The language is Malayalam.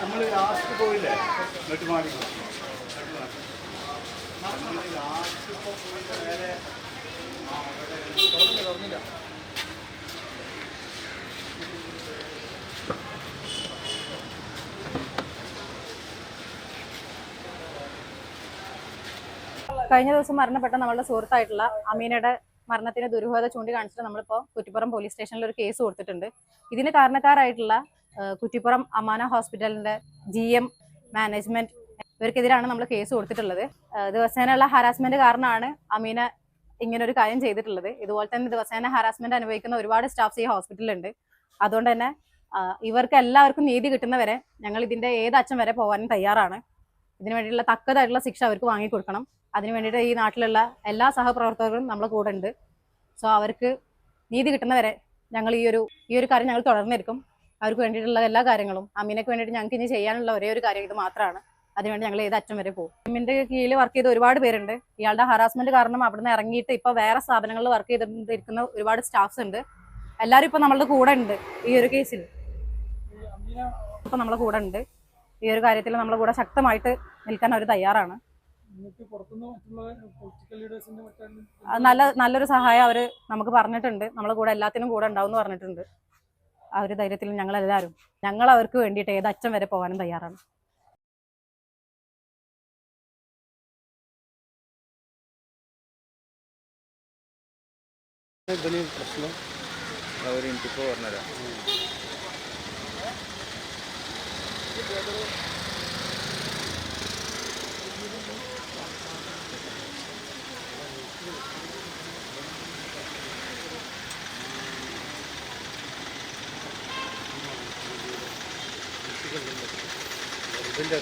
നമ്മൾ ലാസ്റ്റ് പോയില്ലേ? എന്നിട്ട് മാറി. ലാസ്റ്റ് കഴിഞ്ഞ ദിവസം മരണപ്പെട്ട നമ്മളുടെ സുഹൃത്തായിട്ടുള്ള അമീനയുടെ മരണത്തിന് ദുരൂഹത ചൂണ്ടിക്കാണിച്ചിട്ട് നമ്മളിപ്പോൾ കുറ്റിപ്പുറം പോലീസ് സ്റ്റേഷനിൽ ഒരു കേസ് കൊടുത്തിട്ടുണ്ട്. ഇതിന് കാരണക്കാരായിട്ടുള്ള കുറ്റിപ്പുറം അമാന ഹോസ്പിറ്റലിന്റെ ജി എം മാനേജ്മെന്റ് ഇവർക്കെതിരാണ് നമ്മൾ കേസ് കൊടുത്തിട്ടുള്ളത്. ദിവസേനയുള്ള ഹറാസ്മെന്റ് കാരണമാണ് അമീന ഇങ്ങനെ ഒരു കാര്യം ചെയ്തിട്ടുള്ളത്. ഇതുപോലെ തന്നെ ദിവസേന ഹറാസ്മെന്റ് അനുഭവിക്കുന്ന ഒരുപാട് സ്റ്റാഫ്സ് ഈ ഹോസ്പിറ്റലിലുണ്ട്. അതുകൊണ്ട് തന്നെ ഇവർക്ക് എല്ലാവർക്കും നീതി കിട്ടുന്നവരെ ഞങ്ങൾ ഇതിന്റെ ഏത് അച്ഛൻ വരെ പോകാനും തയ്യാറാണ്. ഇതിനു വേണ്ടിയിട്ടുള്ള തക്കതായിട്ടുള്ള ശിക്ഷ അവർക്ക് വാങ്ങിക്കൊടുക്കണം അതിനു വേണ്ടിയിട്ട് ഈ നാട്ടിലുള്ള എല്ലാ സഹപ്രവർത്തകരും നമ്മളെ കൂടെ ഉണ്ട്. സോ അവർക്ക് നീതി കിട്ടുന്നവരെ ഞങ്ങൾ ഈ ഒരു ഈ ഒരു കാര്യം ഞങ്ങൾ തുടർന്നിരിക്കും. അവർക്ക് വേണ്ടിയിട്ടുള്ള എല്ലാ കാര്യങ്ങളും അമീനക്ക് വേണ്ടിയിട്ട് ഞങ്ങൾക്ക് ഇനി ചെയ്യാനുള്ള ഒരേ ഒരു കാര്യം ഇത് മാത്രമാണ് അതിനുവേണ്ടി ഞങ്ങൾ ഏത് അറ്റം വരെ പോകും. ടീമിന്റെ കീഴിൽ വർക്ക് ചെയ്ത ഒരുപാട് പേരുണ്ട്. ഇയാളുടെ ഹറാസ്മെന്റ് കാരണം അവിടുന്ന് ഇറങ്ങിയിട്ട് ഇപ്പൊ വേറെ സ്ഥാപനങ്ങളിൽ വർക്ക് ചെയ്തിരിക്കുന്ന ഒരുപാട് സ്റ്റാഫ്സ് ഉണ്ട്. എല്ലാവരും ഇപ്പൊ നമ്മളുടെ കൂടെ ഉണ്ട് ഈ ഒരു കേസിൽ ഇപ്പൊ നമ്മളെ കൂടെ ഉണ്ട്. ഈ ഒരു കാര്യത്തിൽ നമ്മളെ കൂടെ ശക്തമായിട്ട് നിൽക്കാൻ അവർ തയ്യാറാണ്. നല്ല നല്ലൊരു സഹായം അവർ നമുക്ക് പറഞ്ഞിട്ടുണ്ട്. നമ്മളെ കൂടെ എല്ലാത്തിനും കൂടെ ഉണ്ടാവും എന്ന് പറഞ്ഞിട്ടുണ്ട്. ആ ഒരു ധൈര്യത്തിൽ ഞങ്ങൾ എല്ലാവരും ഞങ്ങൾ അവർക്ക് വേണ്ടിയിട്ട് ഏത് അറ്റം വരെ പോകാനും തയ്യാറാണ്. പ്രശ്നം? അവർ പറഞ്ഞുതരാം. ഇതിന്റെ